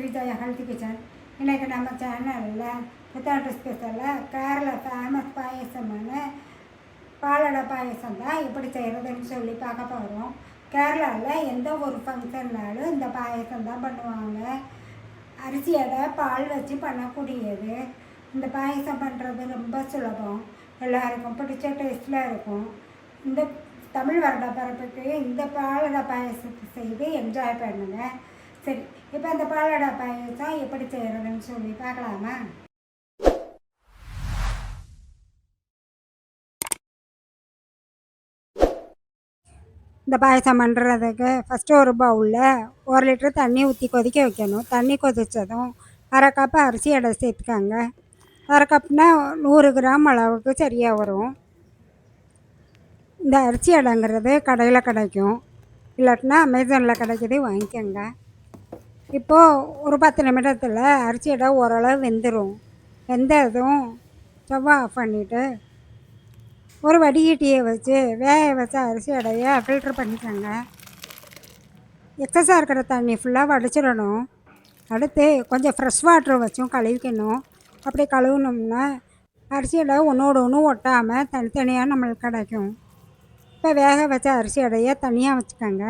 Malathi kitchen இன்றைக்கி நம்ம சேனலில் புத்தாண்டு ஸ்பெஷலில் கேரளா ஃபேமஸ் பாயசமான பாலடை பாயசம் தான் எப்படி செய்கிறதுன்னு சொல்லி பார்க்க போகிறோம் கேரளாவில் எந்த ஒரு ஃபங்க்ஷன்னாலும் இந்த பாயசம் தான் பண்ணுவாங்க அரிசி பால் வச்சு பண்ணக்கூடியது இந்த பாயசம் பண்ணுறது ரொம்ப சுலபம் எல்லாருக்கும் பிடிச்ச டேஸ்டில் இருக்கும் இந்த தமிழ் வருட பிறப்புக்கு இந்த பாலடை பாயசத்தை செய்து என்ஜாய் பண்ணுங்கள் சரி இப்போ இந்த பாலடை பாயசம் எப்படி செய்கிறதுன்னு சொல்லி பார்க்கலாமா? இந்த பாயசம் பண்ணுறதுக்கு ஃபஸ்ட்டு ஒரு பவுலில் ஒரு லிட்டர் தண்ணி ஊற்றி கொதிக்க வைக்கணும். தண்ணி கொதித்ததும் அரை கப் அரிசி எடை சேர்த்துக்கோங்க. அரை கப்னால் நூறு கிராம் அளவுக்கு சரியாக வரும். இந்த அரிசி எடைங்கிறது கடையில் கிடைக்கும். இல்லாட்டினா அமேசானில் கிடைக்கிது வாங்கிக்கோங்க. இப்போது ஒரு பத்து நிமிடத்தில் அரிசி அடை ஓரளவு வெந்துடும் வெந்ததும் ஸ்டவ் ஆஃப் பண்ணிவிட்டு ஒரு வடிகட்டியை வச்சு வேக வச்ச அரிசி அடையை ஃபில்ட்ரு பண்ணிக்கோங்க. எக்ஸஸாக இருக்கிற தண்ணி ஃபுல்லாக வடிச்சிடணும். அடுத்து கொஞ்சம் ஃப்ரெஷ் வாட்டர் வச்சும் கழுவிக்கணும். அப்படி கழுவுனோம்னா அரிசி அடை ஒன்றோடு ஒன்று ஒட்டாமல் தனித்தனியாக நம்மளுக்கு கிடைக்கும். இப்போ வேக வச்ச அரிசி அடையை தனியாக வச்சுக்கோங்க.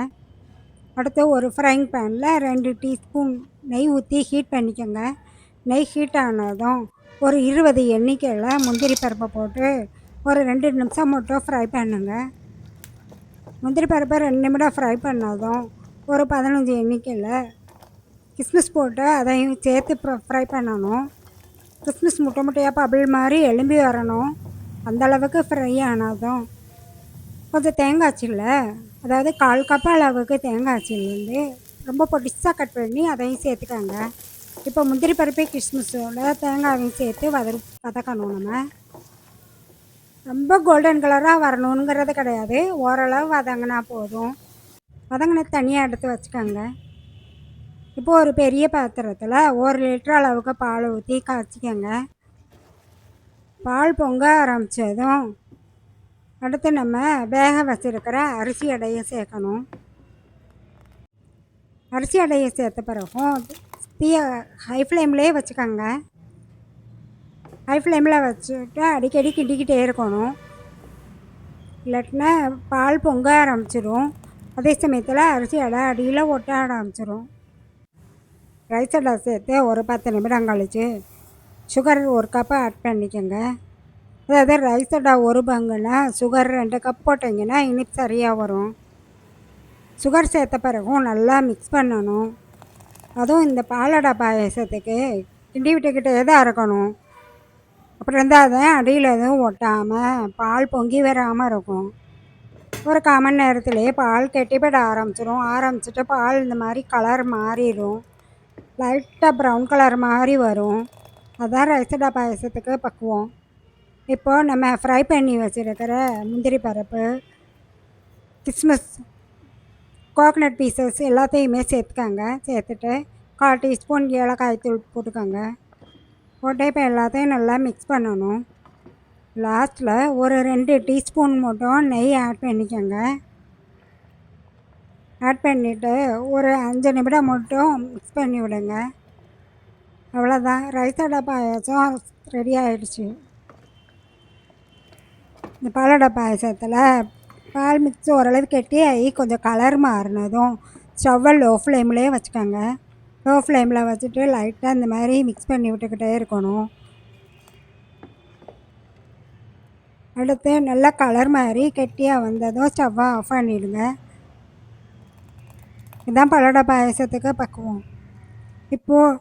அடுத்து ஒரு ஃப்ரைங் பேனில் ரெண்டு டீஸ்பூன் நெய் ஊற்றி ஹீட் பண்ணிக்கோங்க. நெய் ஹீட் ஆனதும் ஒரு இருபது எண்ணிக்கையில் முந்திரி பருப்பை போட்டு ஒரு ரெண்டு நிமிஷம் மட்டும் ஃப்ரை பண்ணுங்க. முந்திரி பருப்பை ரெண்டு நிமிடம் ஃப்ரை பண்ணதும் ஒரு பதினஞ்சு எண்ணிக்கையில் கிஸ்மிஸ் போட்டு அதையும் சேர்த்து ஃப்ரை பண்ணணும். கிஸ்மிஸ் முட்டை முட்டையாக பபிள் மாதிரி எலும்பி வரணும். அந்தளவுக்கு ஃப்ரை ஆனதும் கொஞ்சம் தேங்காய் சில்லை. அதாவது கால் கப் அளவுக்கு தேங்காய் சில்லு ரொம்ப பொடிசாக கட் பண்ணி அதையும் சேர்த்துக்கோங்க. இப்போ முந்திரி பருப்பு கிஸ்மிஸோட தேங்காயும் சேர்த்து வத வதக்கணும் நம்ம. ரொம்ப கோல்டன் கலராக வரணுங்கிறது கிடையாது. ஓரளவு வதங்கினா போதும். வதங்கின தனியாக எடுத்து வச்சுக்கோங்க. இப்போ ஒரு பெரிய பாத்திரத்தில் ஒரு லிட்டர் அளவுக்கு பால் ஊற்றி காய்ச்சிக்கோங்க. பால் பொங்க ஆரம்பித்ததும் அடுத்து நம்ம வேக வச்சுருக்கிற அரிசி அடையை சேர்க்கணும். அரிசி அடையை சேர்த்த பிறகும் தீய ஹை ஃப்ளேம்லேயே வச்சுக்கோங்க. ஹை ஃப்ளேமில் வச்சுட்டு அடிக்கடி கிண்டிக்கிட்டே இருக்கணும். இல்லாட்டினா பால் பொங்க ஆரம்பிச்சிடும் அதே சமயத்தில் அரிசி அடை அடியில் ஒட்ட ஆரம்பிச்சிடும் ரைஸ் அடை சேர்த்து ஒரு பத்து நிமிடம் கழித்து சுகர் ஒரு கப்பு ஆட் பண்ணிக்கோங்க. அதாவது ரைஸ் அடா ஒரு பங்குனா சுகர் ரெண்டு கப் போட்டிங்கன்னா இனிப்பு சரியாக வரும். சுகர் சேர்த்த பிறகும் நல்லா மிக்ஸ் பண்ணணும். அதுவும் இந்த பாலடா பாயசத்துக்கு கிண்டி விட்டுக்கிட்டே தான் இருக்கணும் அப்படி இருந்தால் தான் அடியில் எதுவும் ஒட்டாமல் பால் பொங்கி வராமல் இருக்கும். ஒரு கால் மணி நேரத்துலேயே பால் கெட்டிப்பட ஆரம்பிச்சிடும் ஆரம்பிச்சிட்டு பால் இந்த மாதிரி கலர் மாறிடும். லைட்டாக ப்ரௌன் கலர் மாதிரி வரும். அதுதான் ரைசடா பாயசத்துக்கு பக்குவம். இப்போது நம்ம ஃப்ரை பண்ணி வச்சுருக்கிற முந்திரி பருப்பு கிஸ்மஸ் கோகனட் பீசஸ் எல்லாத்தையுமே சேர்த்துக்கோங்க. சேர்த்துட்டு கால் டீஸ்பூன் ஏலக்காய் தூள் போட்டுக்கோங்க. போட்டு இப்போ எல்லாத்தையும் நல்லா மிக்ஸ் பண்ணணும். லாஸ்ட்டில் ஒரு ரெண்டு டீஸ்பூன் மட்டும் நெய் ஆட் பண்ணிக்கோங்க. ஆட் பண்ணிவிட்டு ஒரு அஞ்சு நிமிடம் மட்டும் மிக்ஸ் பண்ணி விடுங்க. அவ்வளோதான் ரைஸோட பாயாச்சும் பாயாசம் ரெடி ஆகிடுச்சு இந்த பாலடை பாயசத்தில் பால் மிக்ஸ் ஓரளவு கெட்டி ஆகி கொஞ்சம் கலர் மாறினதும் ஸ்டவ்வை லோ ஃப்ளேம்லேயே வச்சுக்கோங்க. லோ ஃப்ளேமில் வச்சுட்டு லைட்டாக இந்த மாதிரி மிக்ஸ் பண்ணி விட்டுக்கிட்டே இருக்கணும். அடுத்து நல்லா கலர் மாதிரி கெட்டியாக வந்ததும் ஸ்டவ்வை ஆஃப் பண்ணிவிடுங்க இதுதான் பல்லடை பாயசத்துக்கு பக்குவோம். இப்போது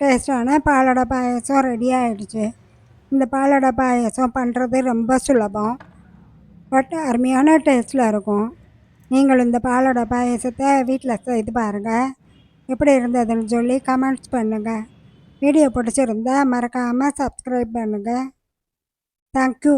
டேஸ்டான பாலடை பாயசம் ரெடி ஆகிடுச்சு இந்த பாலடை பாயசம் பண்ணுறது ரொம்ப சுலபம். பட் அருமையான டேஸ்ட்டில் இருக்கும். நீங்கள் இந்த பாலடை பாயசத்தை வீட்டில் செய்து பாருங்கள் எப்படி இருந்ததுன்னு சொல்லி கமெண்ட்ஸ் பண்ணுங்கள் வீடியோ பிடிச்சிருந்தா மறக்காமல் சப்ஸ்கிரைப் பண்ணுங்கள் தேங்க்யூ